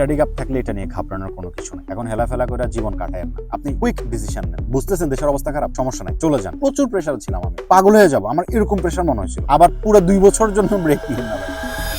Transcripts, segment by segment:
Study gap থাকলে এটা নিয়ে ঘাবড়ানোর কোনো কিছু নেই। এখন হেলাফেলা করে জীবন কাটায় না। আপনি কুইক ডিসিশন নেন। বুঝতেছেন দেশের অবস্থা খারাপ? সমস্যা নাই, চলে যান। প্রচুর প্রেশার ছিলাম আমি। পাগল হয়ে যাব। আমার এরকম প্রেশার মনে হয়েছিল। আবার পুরো দুই বছর জন্য ব্রেক নিয়ে না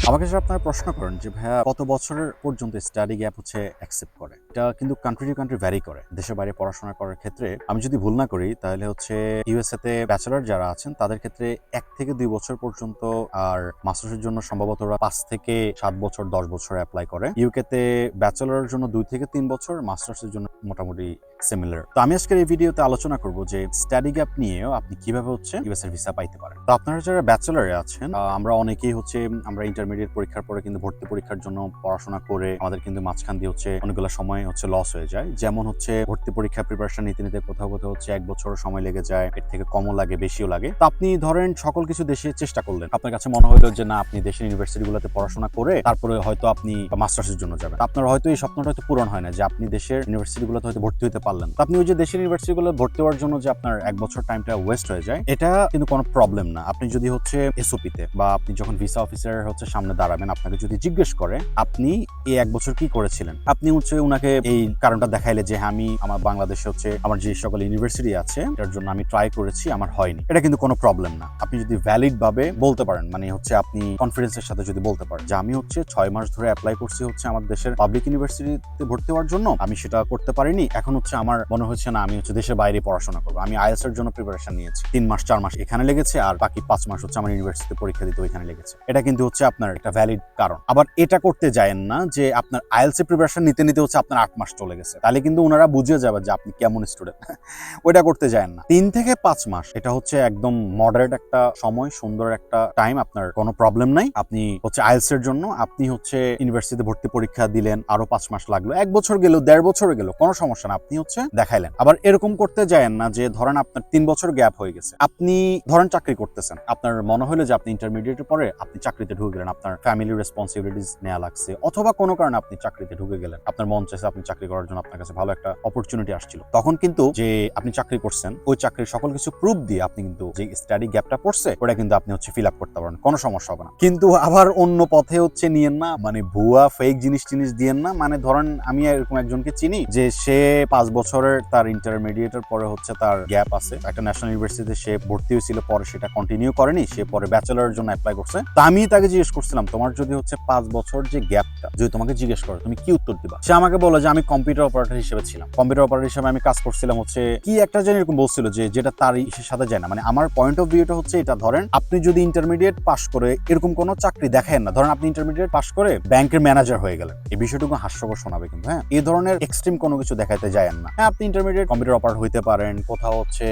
আমাকে স্যার আপনারা প্রশ্ন করেন যে, ভাইয়া, কত বছরের পর্যন্ত স্টাডি গ্যাপ হচ্ছে অ্যাকসেপ্ট করে? এটা কিন্তু কান্ট্রি টু কান্ট্রি ভ্যারি করে। দেশের বাইরে পড়াশোনা করার ক্ষেত্রে আমি যদি ভুল না করি, তাহলে হচ্ছে ইউএসএ তে ব্যাচেলর যারা আছেন, তাদের ক্ষেত্রে এক থেকে দুই বছর পর্যন্ত আর মাস্টার্সের জন্য সম্ভবত পাঁচ থেকে সাত বছর, দশ বছর অ্যাপ্লাই করে। ইউকে তে ব্যাচেলরের জন্য দুই থেকে তিন বছর মাস্টার্সের জন্য মোটামুটি সিমিলার তো আমি আজকের এই ভিডিওতে আলোচনা করব যে স্টাডি গ্যাপ নিয়েও আপনি কীভাবে হচ্ছে ইউএস এর ভিসা পাইতে পারেন। তো আপনারা যারা ব্যাচেলারে আছেন আমরা অনেকেই হচ্ছে আমরা ইন্টারমিডিয়েট পরীক্ষার পরে কিন্তু ভর্তি পরীক্ষার জন্য পড়াশোনা করে আমাদের কিন্তু মাঝখান দিয়ে হচ্ছে অনেকগুলো সময় হচ্ছে লস হয়ে যায়। যেমন হচ্ছে ভর্তি পরীক্ষা প্রিপারেশন নিতে নিতে কোথাও কোথাও হচ্ছে এক বছর সময় লেগে যায়, এর থেকে কমও লাগে, বেশিও লাগে। তো আপনি ধরেন সকল কিছু দেশে চেষ্টা করলেন। আপনার কাছে মনে হলো যে না, আপনি দেশের ইউনিভার্সিটি গুলোতে পড়াশোনা করে তারপরে হয়তো আপনি মাস্টার্সের জন্য যাবেন। আপনার হয়তো এই স্বপ্নটা হয়তো পূরণ হয় না যে আপনি দেশের ইউনিভার্সিটি গুলোতে হয়তো ভর্তি হতে পারলেন আপনি ওই যে দেশের ইউনিভার্সিটি গুলো ভর্তি হওয়ার জন্য যে আপনার এক বছর টাইমটা ওয়েস্ট হয়ে যায়, এটা কিন্তু কোনো প্রবলেম না। আপনি যদি হচ্ছে এসওপিতে বা আপনি যখন ভিসা অফিসার হচ্ছে সামনে দাঁড়াবেন, আপনাকে যদি জিজ্ঞেস করে, আপনি এই এক বছর কি করেছিলেন? আপনি হচ্ছে উনাকে এই কারণটা দেখাইলে যে, আমি আমার বাংলাদেশে হচ্ছে আমার যে সকল ইউনিভার্সিটি আছে, এটার জন্য আমি ট্রাই করেছি, আমার হয়নি। এটা কিন্তু কোনো প্রবলেম না। আপনি যদি ভ্যালিড ভাবে বলতে পারেন মানে হচ্ছে আপনি কনফিডেন্সের সাথে যদি বলতে পারেন যে, আমি হচ্ছে ছয় মাস ধরে অ্যাপ্লাই করছি হচ্ছে আমার দেশের পাবলিক ইউনিভার্সিটিতে ভর্তি হওয়ার জন্য, আমি সেটা করতে পারিনি, এখন হচ্ছে আমার মনে হচ্ছে না, আমি হচ্ছে দেশের বাইরে পড়াশোনা করব। আমি আইএস এর জন্য প্রিপারেশন নিয়েছি। তিন মাস, চার মাস এখানে লেগেছে, আর বাকি পাঁচ মাস হচ্ছে আমার ইউনিভার্সিটিতে পরীক্ষা দিতে ওইখানে লেগেছে। এটা কিন্তু হচ্ছে আপনার একটা ভ্যালিড কারণ। আবার এটা করতে যায়েন না যে, আপনার আইএলস এর প্রিপারেশন নিতে নিতে হচ্ছে আপনার আট মাস চলে গেছে। তাহলে কিন্তু ওনারা বুঝে যাবে যে আপনি কেমন স্টুডেন্ট ওইটা করতে যায়েন না। তিন থেকে পাঁচ মাস, এটা হচ্ছে একদম মডারেট একটা সময়, সুন্দর একটা টাইম আপনার কোনো প্রবলেম নাই। আপনি হচ্ছে আইএলস এর জন্য, আপনি হচ্ছে ইউনিভার্সিটিতে ভর্তি পরীক্ষা দিলেন, আরও পাঁচ মাস লাগল। এক বছর গেল, দেড় বছর গেল, কোনো সমস্যা না, আপনি হচ্ছে দেখাইলেন। আবার এরকম করতে যায়েন না যে, ধরেন আপনার তিন বছর গ্যাপ হয়ে গেছে। আপনি ধরেন চাকরি করতেছেন, আপনার মনে হলো যে আপনি ইন্টারমিডিয়েটের পরে আপনি চাকরিতে ঢুকে গেলেন, আপনার ফ্যামিলি রেসপন্সিবিলিটিস নেওয়া লাগছে, অথবা কোনো কারণে আপনি চাকরিতে ঢুকে গেলেন, আপনার মন চাইছে আপনি চাকরি করার জন্য আপনার কাছে ভালো একটা অপরচুনিটি আসছিল। তখন কিন্তু যে আপনি চাকরি করছেন, ওই চাকরির সকল কিছু প্রুফ দিয়ে আপনি কিন্তু যে স্টাডি গ্যাপটা পড়ছে, ওটা কিন্তু আপনি হচ্ছে ফিল আপ করতে পারেন কোনো সমস্যা হবে না। কিন্তু আবার অন্য পথে হচ্ছে নিয়েন না মানে ভুয়া ফেক জিনিস টিনিস দিয়েন না মানে ধরেন আমি এরকম একজনকে চিনি, যে সে পাঁচ বছরের তার ইন্টারমিডিয়েটের পরে হচ্ছে তার গ্যাপ আছে। একটা ন্যাশনাল ইউনিভার্সিটিতে সে ভর্তি হয়েছিল, পরে সেটা কন্টিনিউ করেনি, সে পরে ব্যাচেলারের জন্য অ্যাপ্লাই করছে। তা আমি তাকে জিজ্ঞেস করছিলাম, তোমার যদি হচ্ছে পাঁচ বছর যে গ্যাপটা যদি তোমাকে জিজ্ঞেস করে, তুমি কি উত্তর দিবা? সে আমাকে বলে যে আমি কম্পিউটার অপারেটর হিসেবে ছিলাম। কম্পিউটার অপারেটর হিসেবে আমি কাজ করছিলাম হচ্ছে কি একটা যেন এরকম বলছিল যে যেটা তার ইসের সাথে যায় না। মানে আমার পয়েন্ট অফ ভিউটা হচ্ছে এটা, ধরেন আপনি যদি ইন্টারমিডিয়েট পাস করে এরকম কোনো চাকরি দেখেন না, ধরেন আপনি ইন্টারমিডিয়েট পাস করে ব্যাংকের ম্যানেজার হয়ে গেলেন। এই বিষয়টুকু হাস্যকর শোনাবে কিন্তু হ্যাঁ? এই ধরনের এক্সট্রিম কোনো কিছু দেখাইতে যায় না। হ্যাঁ আপনি ইন্টারমিডিয়েট কম্পিউটার অপারেটর হইতে পারেন, কোথাও হচ্ছে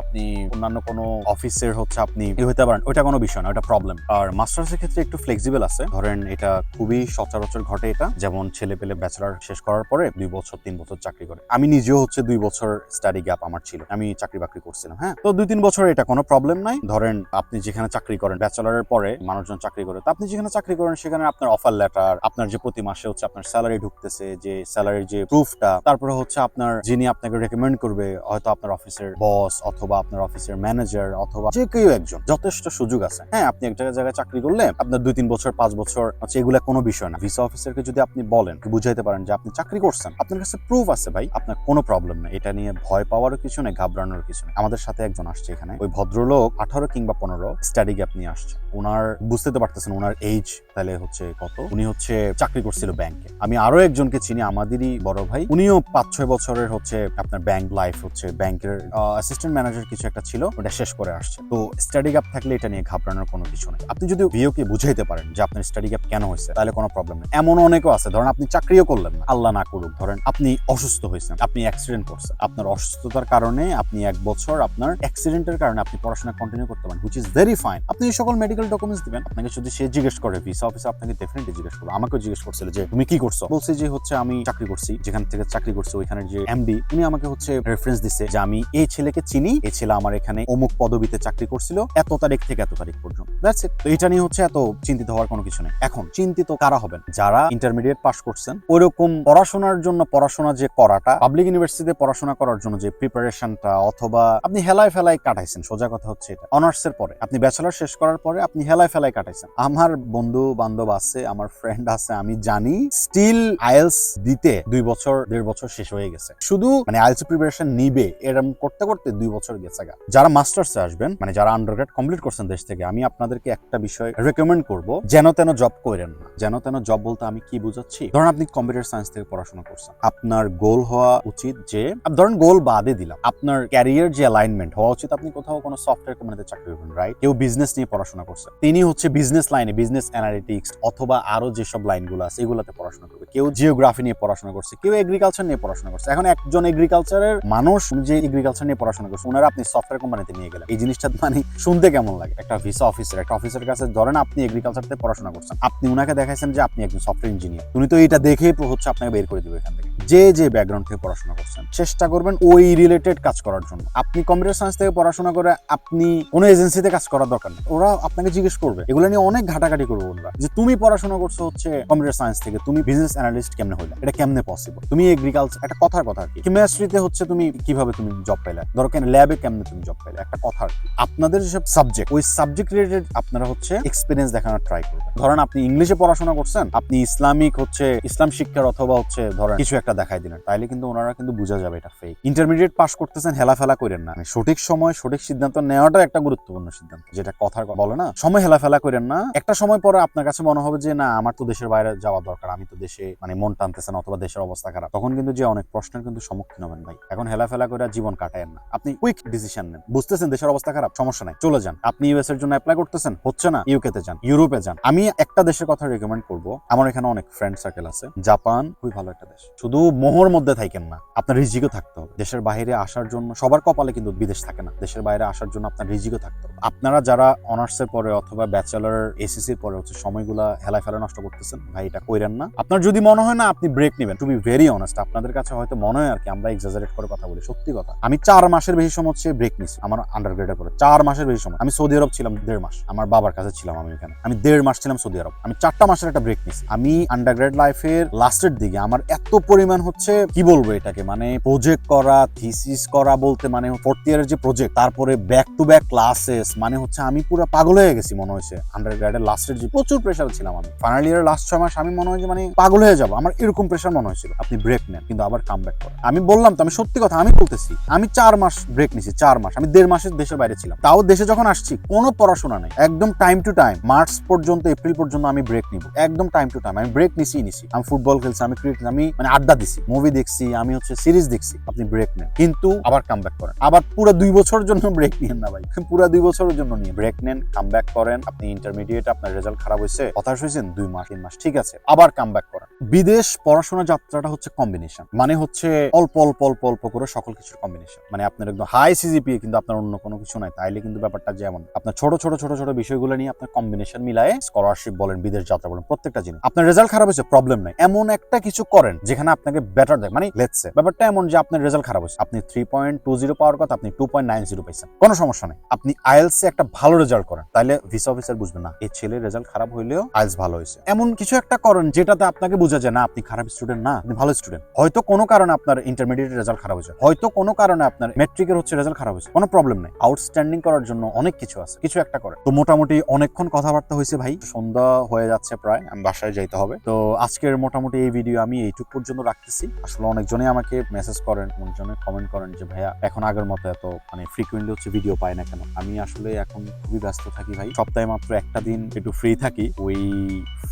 আপনি অন্যান্য কোনো অফিসের হচ্ছে আপনি হইতে পারেন। ওইটা কোনো বিষয় না ওটা প্রবলেম আর মাস্টার্সের ক্ষেত্রে একটু ফ্লেক্সিবল আছে। ধরেন এটা খুবই সচরাচর ঘটে এটা। যেমন ছেলে পেলে ব্যাচেলার শেষ করার পরে দুই বছর, তিন বছর চাকরি করে। আমি নিজেও হচ্ছে দুই বছর স্টাডি গ্যাপ আমার ছিল। আমি চাকরি বাকরি করছিলাম হ্যাঁ? তো দুই, তিন বছর এটা কোনো প্রবলেম নাই। ধরেন আপনি যেখানে চাকরি করেন ব্যাচেলারের পরে মানুষজন চাকরি করে, তো আপনি যেখানে চাকরি করেন, সেখানে আপনার অফার লেটার আপনার যে প্রতি মাসে হচ্ছে আপনার স্যালারি ঢুকতেছে, যে স্যালারির যে প্রুফটা তারপরে হচ্ছে আপনার যিনি আপনাকে রেকমেন্ড করবে, হয়তো আপনার অফিসের বস অথবা আপনার অফিসের ম্যানেজার অথবা যে কেউ একজন, যথেষ্ট সুযোগ আছে। হ্যাঁ আপনি এক জায়গায় জায়গায় চাকরি করলে আপনার দুই, তিন বছর, পাঁচ বছর, হচ্ছে এগুলা কোনো বিষয় না। ভিসা অফিসারকে যদি আপনি বলেন, বুঝাইতে পারেন যে আপনি চাকরি করছেন। আপনার কাছে প্রুফ আছে ভাই। আপনার কোনো প্রবলেম নেই। এটা নিয়ে ভয় পাওয়ারও কিছু নেই ঘাবড়ানোর কিছু নেই। আমাদের সাথে একজন আসছে এখানে। ওই ভদ্রলোক আঠারো কিংবা পনেরো স্টাডি গ্যাপ নিয়ে আসছে। ওনার বুঝতে তো পারতেছেন ওনার এজ তাহলে হচ্ছে কত। উনি হচ্ছে চাকরি করছিল ব্যাংকে আমি আরও একজনকে চিনি, আমাদেরই বড় ভাই। উনিও পাঁচ ছয় বছরের হচ্ছে আপনার ব্যাংক লাইফ হচ্ছে ব্যাংকের অ্যাসিস্ট্যান্ট ম্যানেজার কিছু একটা ছিল, ওটা শেষ করে আসছে। তো স্টাডি গ্যাপ থাকলে এটা নিয়ে ঘাবড়ানোর কোনো কিছু নেই। আপনি যদি ভিওকে বুঝাইতে পারেন যে আপনার স্টাডি গ্যাপ কেন হয়েছে, তাহলে কোনো প্রবলেম নেই। এমন অনেকও আছে, ধরেন আপনি চাকরিও করলেন না। আল্লাহ না করুক, ধরেন আপনি অসুস্থ হয়েছেন, আপনি অ্যাক্সিডেন্ট করছেন। আপনার অসুস্থতার কারণে আপনি এক বছর আপনার অ্যাক্সিডেন্টের কারণে আপনি পড়াশোনা কন্টিনিউ করতে পারেন হুইচ ইজ ভেরি ফাইন আপনি এই সকল মেডিকেল ডকুমেন্টস দিবেন, আপনাকে যদি সে জিজ্ঞেস করে ভিসা অফিসে আপনাকে ডেফিনেটলি জিজ্ঞেস করবে। আমাকেও জিজ্ঞেস করছিল যে, তুমি কি করছ? বলছে যে, হচ্ছে আমি চাকরি করছি, যেখান থেকে চাকরি করছি ওইখানের যে এমডি উনি আমাকে হচ্ছে রেফারেন্স দিচ্ছে যে, আমি এই ছেলেকে চিনি এই ছেলে আমার এখানে অমুক পদবিতে চাকরি করছিল, এত তারিখ থেকে এত তারিখ পর্যন্ত। দ্যাটস ইট তো এটা নিয়ে হচ্ছে এত চিন্তিত হওয়ার কোনো কিছু নেই। এখন, চিন্তিত কারা হবেন? যারা ইন্টারমিডিয়েট পাস করছেন, ওইরকম পড়াশোনার জন্য পড়াশোনা যে করাটা পাবলিক ইউনিভার্সিটিতে পড়াশোনা করার জন্য যে প্রিপারেশনটা অথবা আপনি হেলায় ফেলায় কাটাইছেন, সোজা কথা হচ্ছে এটা। অনার্স এর পরে, আপনি ব্যাচেলার শেষ করার পরে আপনি হেলায় ফেলায় কাটাইছেন। আমার বন্ধু বান্ধব আছে, আমার ফ্রেন্ড আছে, আমি জানি স্টিল আইএলস দিতে দুই বছর, দেড় বছর শেষ হয়ে গেছে। শুধু মানে আইএলস প্রিপারেশন নিবে এরকম করতে করতে দুই বছর গেছে গা। যারা মাস্টার্সে আসবেন মানে যারা আন্ডারগ্রেড কমপ্লিট করছেন দেশ থেকে, আমি আপনাদেরকে একটা বিষয় রেকমেন্ড করব, যেন তেন জব করেন না। যেন তেন জব বলতে আমি কি বুঝাচ্ছি? ধরুন আপনি কম্পিউটার সায়েন্স থেকে পড়াশোনা করছেন। আপনার গোল হওয়া উচিত যে ধরেন গোল বাদে দিলাম, আপনার ক্যারিয়ার যে অ্যালাইনমেন্ট হওয়া উচিত, আপনি কোথাও কোনো সফটওয়্যার কোম্পানিতে চাকরি করবেন রাইট কেউ বিজনেস নিয়ে পড়াশোনা করছে তিনি হচ্ছে বিজনেস লাইনে বিজনেস অ্যানালিটিক্স অথবা আরও যেসব লাইনগুলো আছে, এগুলোতে পড়াশোনা করবে। কেউ জিওগ্রাফি নিয়ে পড়াশোনা করছে, কেউ এগ্রিকালচার নিয়ে পড়াশোনা করছে। এখন একজন এগ্রিকালচারের মানুষ যে এগ্রিকালচার নিয়ে পড়াশোনা করছে, ওনারা আপনি সফটওয়্যার কোম্পানিতে নিয়ে গেলেন। এই জিনিসটা মানে শুনতে কেমন লাগে? একটা ভিসা অফিসার একটা অফিসারের কাছে ধরেন আপনি এগ্রিকালচার থেকে পড়াশোনা করছেন, আপনি উনাকে দেখাইছেন যে আপনি একজন সফটওয়্যার ইঞ্জিনিয়ার উনি তো এটা দেখেই হচ্ছে আপনাকে বের করে দিবে এখান থেকে। যে যে ব্যাকগ্রাউন্ড থেকে পড়াশোনা করছেন, চেষ্টা করবেন ওই রিলেটেড কাজ করার জন্য। আপনি কম্পিউটার সায়েন্স থেকে পড়াশোনা করে আপনি কোনো এজেন্সিতে কাজ করার দরকার নেই। ওরা আপনাকে জিজ্ঞেস করবে, এগুলো নিয়ে অনেক ঘাটাঘাটি করবে ওরা যে তুমি পড়াশোনা করছ হচ্ছে কম্পিউটার সায়েন্স থেকে, তুমি বিজনেস অ্যানালিস্ট কেমনে হইলে? এটা কেমনে পসিবল তুমি এগ্রিকালচার একটা কথার কথা আর কি। কেমিস্ট্রিতে হচ্ছে তুমি কীভাবে তুমি জব পাইলে? ধরো কেন ল্যাবে কেমনে তুমি জব পাইলে? একটা কথা আর কি। আপনাদের যেসব সাবজেক্ট ওই সাবজেক্ট রিলেটেড আপনারা হচ্ছে এক্সপিরিয়েন্স দেখানোর ট্রাই করবেন। ধরেন আপনি ইংলিশে পড়াশোনা করছেন, আপনি ইসলামিক হচ্ছে ইসলাম শিক্ষার অথবা হচ্ছে ধরেন কিছু একটা দেখাই দিলেন। তাইলে কিন্তু ওনারা কিন্তু বোঝা যাবে এটা ফেক ইন্টারমিডিয়েট পাস করতেছেন, হেলাফেলা করেন না। সঠিক সময় সঠিক সিদ্ধান্ত নেওয়াটা একটা গুরুত্বপূর্ণ সিদ্ধান্ত। যেটা কথার কথা বলে না সময় হেলাফেলা করেন না। একটা সময় পরে আপনার কাছে মনে হবে যে, না, আমার তো দেশের বাইরে যাওয়া দরকার। আমি তো দেশে মানে মন টানতেছে না অথবা দেশের অবস্থা খারাপ। তখন কিন্তু যে অনেক প্রশ্নের কিন্তু সম্মুখীন হবেন ভাই। এখন হেলাফেলা করে জীবন কাটায়েন না। আপনি কুইক ডিসিশন নেন। বুঝতেছেন দেশের অবস্থা খারাপ? সমস্যা নাই, চলে যান। আপনি ইউএস এর জন্য অ্যাপ্লাই করতেছেন? হচ্ছে না ইউকে তে যান, ইউরোপে যান। আমি একটা দেশের কথা রেকমেন্ড করব। আমার এখানে অনেক ফ্রেন্ড সার্কেল আছে। জাপান, খুবই ভালো একটা দেশ। শুধু মোহর মধ্যে থাকেন না, আপনার রিজিকও থাকতে হবে। দেশের বাইরে আসার জন্য সবার কপালে কিন্তু বিদেশ থাকে না। দেশের বাইরে আসার জন্য আপনার রিজিকও থাকতে হবে। আপনারা যারা অনার্সের পরে অথবা ব্যাচেলার এসএসসির পরে হচ্ছে সময়গুলা হেলায় ফেলা নষ্ট করতেছেন, ভাই এটা কইরেন না। আপনার যদি মনে হয় না, আপনি ব্রেক নেবেন। টু বি ভেরি অনেস্ট আপনাদের কাছে হয়তো মনে হয় আর কি, আমরা এক্সাজারেট করে কথা বলি, সত্যি কথা। আমি চার মাসের বেশি সময় হচ্ছে ব্রেক নিছি, আমার আন্ডার গ্রেডের পরে। চার মাসের বেশি সময়। আমি সৌদি আরব ছিলাম দেড় মাস, আমার বাবার কাছে ছিলাম আমি এখানে। আমি দেড় মাস ছিলাম সৌদি আরব। আমি চারটা মাসের একটা ব্রেক নিছি। আমি আন্ডার গ্রেড লাইফের লাস্টের দিকে আমার এত পরিমাণ হচ্ছে, কি বলব এটাকে মানে প্রজেক্ট করা থিসিস করা বলতে মানে ফোর্থ ইয়ারের যে প্রজেক্ট তারপরে ব্যাক টু ব্যাক ক্লাসেস মানে হচ্ছে আমি পুরো পাগল হয়ে গেছি মনে হয়েছে। আন্ডার গ্রেডের লাস্টের যে প্রচুর প্রেশার ছিলাম আমি। ফাইনাল ইয়ারের লাস্ট ছয় মাস আমি মনে হয় যে মানে পাগল হয়ে যাব। আমার এরকম প্রেশার মনে হয়েছিল। আপনি ব্রেক নেন, কিন্তু আবার কাম ব্যাক করেন। আমি বললাম তো, আমি সত্যি কথা, আমি বলতেছি, আমি চার মাস ব্রেক নিছি, চার মাস। আমি দেড় মাসের দেশের বাইরে ছিলাম। তাও দেশে যখন আসছি, কোনো পড়াশোনা নেই। একদম টাইম টু টাইম মার্চ পর্যন্ত এপ্রিল পর্যন্ত আমি ব্রেক নিব। একদম টাইম টু টাইম আমি ব্রেক নিছি নিছি। আমি ফুটবল খেলছি, আমি ক্রিকেট আমি মানে আড্ডা দিছি মুভি দেখছি, আমি হচ্ছে সিরিজ দেখছি। আপনি ব্রেক নেন, কিন্তু আবার কাম ব্যাক করেন। আবার পুরো দুই বছরের জন্য ব্রেক নিয়েন না ভাই। পুরো দুই বছরের জন্য নিয়ে ব্রেক নেন কাম ব্যাক করেন, আপনি ইন্টারমিডিয়েট আপনার রেজাল্ট খারাপ হয়েছে হতাশ হয়েছেন দুই মাস, তিন মাস, ঠিক আছে। আবার কাম করেন। বিদেশ পড়াশোনা যাত্রাটা হচ্ছে কম্বিনেশন মানে হচ্ছে অল্প অল্প অল্প অল্প করে সকল কিছুর কম্বিনেশন মানে আপনার একদম হাই সিজিপিএ কিন্তু আপনার অন্য কোনো কিছু নাই, তাইলে কিন্তু ব্যাপারটা যেমন আপনার ছোট ছোট ছোট ছোট বিষয়গুলো নিয়ে আপনার কম্বিনেশন মিলায়ে স্কলারশিপ বলেন, বিদেশ যাত্রা বলেন, প্রত্যেকটা জিনিস। আপনার রেজাল্ট খারাপ হয়েছে প্রবলেম নাই। এমন একটা কিছু করেন যেখানে আপনাকে বেটার দেয় মানে লেটসে ব্যাপারটা এমন যে আপনার রেজাল্ট খারাপ হয়েছে। আপনি থ্রি পয়েন্ট টু জিরো পাওয়ার কথা, আপনি টু পয়েন্ট নাইন জিরো পাইছেন। কোনো সমস্যা নেই। আপনি আইএলস এ একটা ভালো রেজাল্ট করেন তাহলে ভিসা অফিসার বুঝবে না এই ছেলের রেজাল্ট খারাপ হইলেও আইএলস ভালো হয়েছে। এমন কিছু একটা করেন যেটাতে আপনাকে বোঝা যায় না, আপনি খারাপ স্টুডেন্ট না, আপনি ভালো স্টুডেন্ট হয়তো কোনো কারণে আপনার ইন্টারমিডিয়েট রেজাল্ট খারাপ হয়েছে। হয়তো কোনো কারণে আপনার মেট্রিকের হচ্ছে রেজাল্ট খারাপ হয়েছে। কোনো প্রবলেম নেই। আউটস্ট্যান্ডিং করার জন্য অনেক কিছু আছে। কিছু একটা করে তো মোটামুটি অনেকক্ষণ কথাবার্তা হয়েছে ভাই। সন্ধ্যা হয়ে যাচ্ছে প্রায়। আমি বাসায় যাইতে হবে। তো আজকের মোটামুটি এই ভিডিও আমি এইটুক পর্যন্ত রাখতেছি। আসলে অনেকজনই আমাকে মেসেজ করেন অনেকজনে কমেন্ট করেন যে, ভাইয়া, এখন আগের মতো এত মানে ফ্রিকুয়েন্টলি হচ্ছে ভিডিও পাই না কেন? আমি আসলে এখন খুবই ব্যস্ত থাকি ভাই। সপ্তাহে মাত্র একটা দিন একটু ফ্রি থাকি। ওই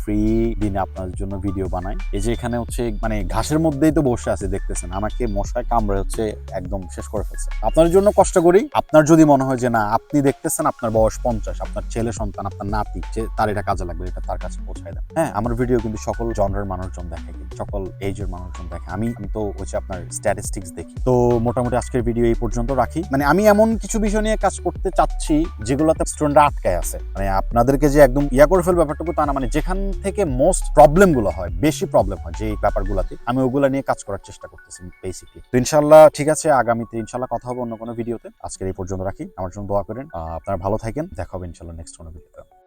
ফ্রি দিনে আপনাদের জন্য ভিডিও বানাই। এই যে এখানে হচ্ছে মানে ঘাসের মধ্যেই তো বসে আছে, দেখতেছেন। আমাকে মশায় কামড়ে হচ্ছে একদম শেষ করে ফেলছে। আপনার জন্য কষ্ট করি। আপনার যদি মনে হয় যে, না, আপনি দেখতেছেন আপনার বয়স পঞ্চাশ, আপনার ছেলে সন্তান, আপনার নাতি, যে তার এটা কাজে লাগবে, এটা তার কাছে পৌঁছায় দেন। হ্যাঁ আমার ভিডিও কিন্তু সকল জনরের মানুষজন দেখে সকল এজের মানুষজন দেখে। আমি তো হচ্ছে আপনার স্ট্যাটিস্টিক্স দেখি। তো মোটামুটি আজকের ভিডিও এই পর্যন্ত রাখি। মানে আমি এমন কিছু বিষয় নিয়ে কাজ করতে চাচ্ছি, যেগুলোতে স্টুডেন্টরা আটকায় আছে। মানে আপনাদেরকে যে একদম ইয়া করে ফেল ব্যাপারটুকু তা না। মানে যেখান থেকে মোস্ট প্রবলেমগুলো হয়, বেশি প্রবলেম হয় যে ব্যাপারগুলোতে। আমি ওগুলা নিয়ে কাজ করার চেষ্টা করতেছি বেসিকলি তো ইনশাল্লাহ ঠিক আছে, আগামীতে ইনশাল্লাহ কথা হবে অন্য কোনো ভিডিওতে আজকের এই পর্যন্ত রাখি। আমার জন্য দোয়া করেন। আপনারা ভালো থাকেন। দেখা হবে ইনশাল্লাহ নেক্সট কোনো ভিডিওতে